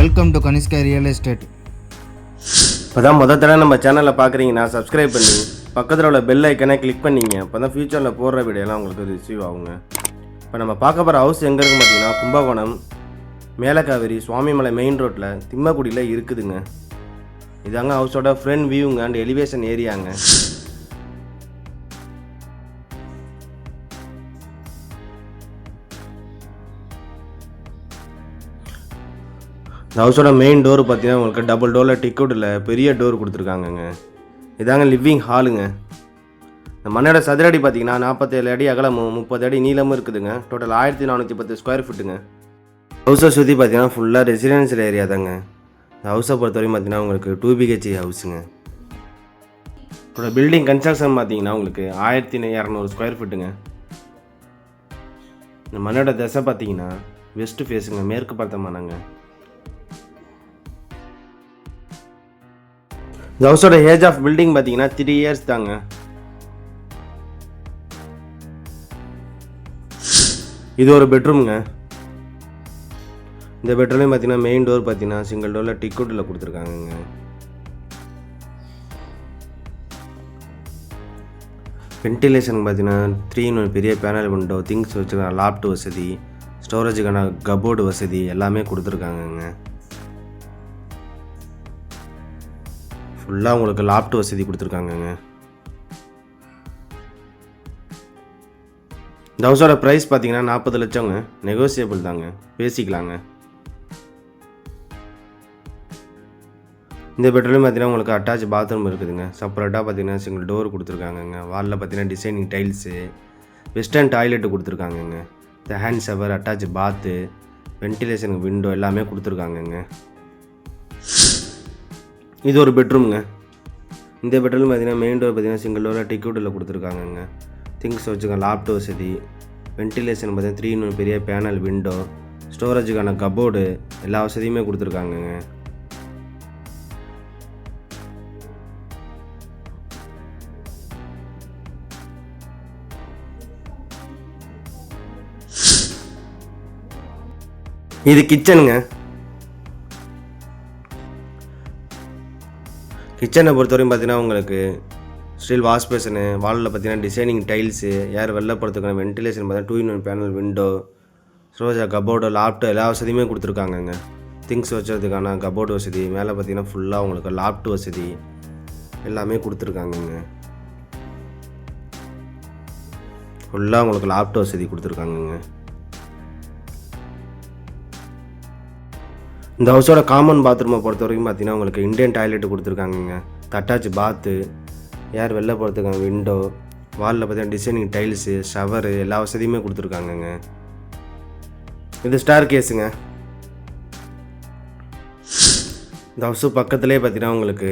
Welcome to Kanishka real estate இப்போ தான் முத தடவை நம்ம சேனலில் பார்க்குறீங்கன்னா சப்ஸ்கிரைப் பண்ணி பக்கத்தில் உள்ள பெல் ஐக்கனை கிளிக் பண்ணிங்க. அப்போ தான் ஃப்யூச்சரில் போடுற வீடியோலாம் உங்களுக்கு ரிசீவ் ஆகுங்க. இப்போ நம்ம பார்க்க போகிற ஹவுஸ் எங்கே இருக்குது பார்த்தீங்கன்னா கும்பகோணம் மேலக்காவேரி சுவாமிமலை மெயின் ரோட்டில் திம்மக்குடியில் இருக்குதுங்க. இதாங்க ஹவுஸோட ஃப்ரண்ட் வியூங்க அண்ட் எலிவேஷன் ஏரியாங்க இந்த ஹவுஸோட மெயின் டோர் பார்த்தீங்கன்னா உங்களுக்கு டபுள் டோரில் டிக்கெட்டில் பெரிய டோர் கொடுத்துருக்காங்கங்க. இதாங்க லிவிங் ஹாலுங்க இந்த மண்ணோட சதுரடி பார்த்தீங்கன்னா நாற்பத்தேழு அடி அகலமும் முப்பது அடி நீளமும் இருக்குதுங்க. டோட்டல் ஆயிரத்தி நானூற்றி பத்து ஸ்கொயர் ஃபீட்டுங்க ஹவுஸை சுற்றி பார்த்தீங்கன்னா ஃபுல்லாக ரெசிடென்ஷியல் ஏரியா தாங்க. இந்த ஹவுஸை பொறுத்தவரைக்கும் பார்த்தீங்கன்னா உங்களுக்கு டூ பிஹெச்சி ஹவுஸுங்க இதோட பில்டிங் கன்ஸ்ட்ரக்ஷன் பார்த்தீங்கன்னா உங்களுக்கு ஆயிரத்தி இரநூறு ஸ்கொயர் ஃபீட்டுங்க இந்த மண்ணோட திசை பார்த்தீங்கன்னா வெஸ்ட்டு ஃபேஸுங்க மேற்கு பார்த்த இந்த ஹவுஸோட ஏஜ் ஆஃப் பில்டிங் பார்த்தீங்கன்னா த்ரீ இயர்ஸ் தாங்க. இது ஒரு பெட்ரூம்ங்க இந்த பெட்ரூம்லேயும் பார்த்தீங்கன்னா மெயின் டோர் பார்த்தீங்கன்னா சிங்கிள் டோரில் டிக்கெட்டில் கொடுத்துருக்காங்கங்க. வென்டிலேஷனுக்கு பார்த்தீங்கன்னா த்ரீன்னு ஒரு பெரிய பேனல் விண்டோ திங்ஸ் வச்சுருக்காங்க லாப்ட் வசதி ஸ்டோரேஜுக்கான கபோர்டு வசதி எல்லாமே கொடுத்துருக்காங்கங்க. ஃபுல்லாக உங்களுக்கு லாப்ட் வசதி கொடுத்துருக்காங்கங்க. இந்த ஹவுஸோட ப்ரைஸ் பார்த்தீங்கன்னா நாற்பது லட்சங்க. நெகோசியபிள் தாங்க. பேசிக்கலாங்க. இந்த பெட்ரூம் பார்த்தீங்கன்னா உங்களுக்கு அட்டாச் பாத்ரூம் இருக்குதுங்க. செப்பரேட்டாக பார்த்தீங்கன்னா சிங்கிள் டோர் கொடுத்துருக்காங்கங்க. வாலில் பார்த்தீங்கன்னா டிசைனிங் டைல்ஸு வெஸ்டர்ன் டாய்லெட்டு கொடுத்துருக்காங்கங்க. இந்த hand shower attach bath ventilation window எல்லாமே கொடுத்துருக்காங்கங்க. இது ஒரு பெட்ரூம்ங்க இந்த பெட்ரூம் பார்த்தீங்கன்னா மெயின் டோர் பார்த்தீங்கன்னா சிங்கிள் டோரில் டிக்கெட்டில் கொடுத்துருக்காங்கங்க. திங்ஸ் வச்சுக்கோங்க லாப்ட் வசதி வென்டிலேஷன் பார்த்தீங்கன்னா த்ரீ இன்னும் பெரிய பேனல் விண்டோ ஸ்டோரேஜுக்கான கபோர்டு எல்லா வசதியுமே கொடுத்துருக்காங்கங்க. இது கிச்சனுங்க கிச்சனை பொறுத்தவரையும் பார்த்தீங்கன்னா உங்களுக்கு ஸ்டீல் வாஷ் பேஷனு வாலில் பார்த்தீங்கன்னா டிசைனிங் டைல்ஸு யார் வெளில போகிறதுக்கான வென்டிலேஷன் பார்த்தீங்கன்னா two in one panel window Roja cupboard loft எல்லா வசதியுமே கொடுத்துருக்காங்கங்க. திங்ஸ் வச்சதுக்கான கபோர்டு வசதி மேலே பார்த்தீங்கன்னா ஃபுல்லாக உங்களுக்கு லாப்ட் வசதி எல்லாமே கொடுத்துருக்காங்கங்க. ஃபுல்லாக உங்களுக்கு லாப்ட் வசதி கொடுத்துருக்காங்கங்க. இந்த ஹவுஸோட காமன் பாத்ரூமை பொறுத்த வரைக்கும் பார்த்தீங்கன்னா உங்களுக்கு இந்தியன் டாய்லெட் கொடுத்துருக்காங்கங்க. தட்டாச் பாத்து ஏர் வெளில போகிறதுக்கான விண்டோ வாலில் பார்த்தீங்கன்னா டிசைனிங் டைல்ஸு ஷவரு எல்லா வசதியுமே கொடுத்துருக்காங்கங்க. இது ஸ்டார் கேஸுங்க இந்த ஹவுஸு பக்கத்துலேயே பார்த்தீங்கன்னா உங்களுக்கு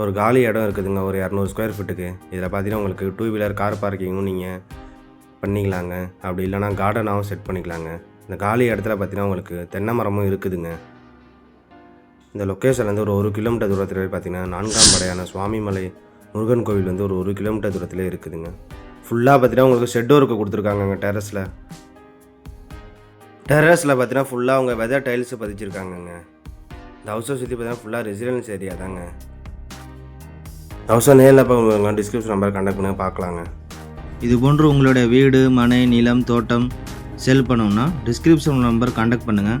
ஒரு காலி இடம் இருக்குதுங்க. ஒரு இரநூறு ஸ்கொயர் ஃபீட்டுக்கு இதில் பார்த்தீங்கன்னா உங்களுக்கு டூ வீலர் கார் பார்க்கிங்கும் நீங்கள் பண்ணிக்கலாங்க. அப்படி இல்லைனா கார்டனாகவும் செட் பண்ணிக்கலாங்க. இந்த காலி இடத்துல பார்த்தீங்கன்னா உங்களுக்கு தென்னை மரமும் இருக்குதுங்க. இந்த லொக்கேஷன்லேருந்து ஒரு ஒரு கிலோமீட்டர் தூரத்தில் பார்த்தீங்கன்னா நான்காம் படையான சுவாமிமலை முருகன் கோவில் வந்து ஒரு ஒரு கிலோமீட்டர் தூரத்தில் இருக்குதுங்க. ஃபுல்லாக பார்த்தீங்கன்னா உங்களுக்கு ஷெட் ஒர்க்கு கொடுத்துருக்காங்கங்க டெரஸில் டெரஸில் பார்த்தீங்கன்னா ஃபுல்லாக அவங்க வெதர் டைல்ஸ் பதிச்சிருக்காங்கங்க. இந்த ஹவுஸை சுற்றி பார்த்தீங்கன்னா ஃபுல்லாக ரெசிடென்ஸ் ஏரியா தாங்க. ஹவுஸை நேரில் இப்போ டிஸ்கிரிப்ஷன் நம்பர் கண்டக்ட் பண்ணி பார்க்கலாங்க. இது போன்று உங்களுடைய வீடு மனை நிலம் தோட்டம் செல் பண்ணோம்னா டிஸ்கிரிப்ஷன் நம்பர் கான்டாக்ட் பண்ணுங்கள்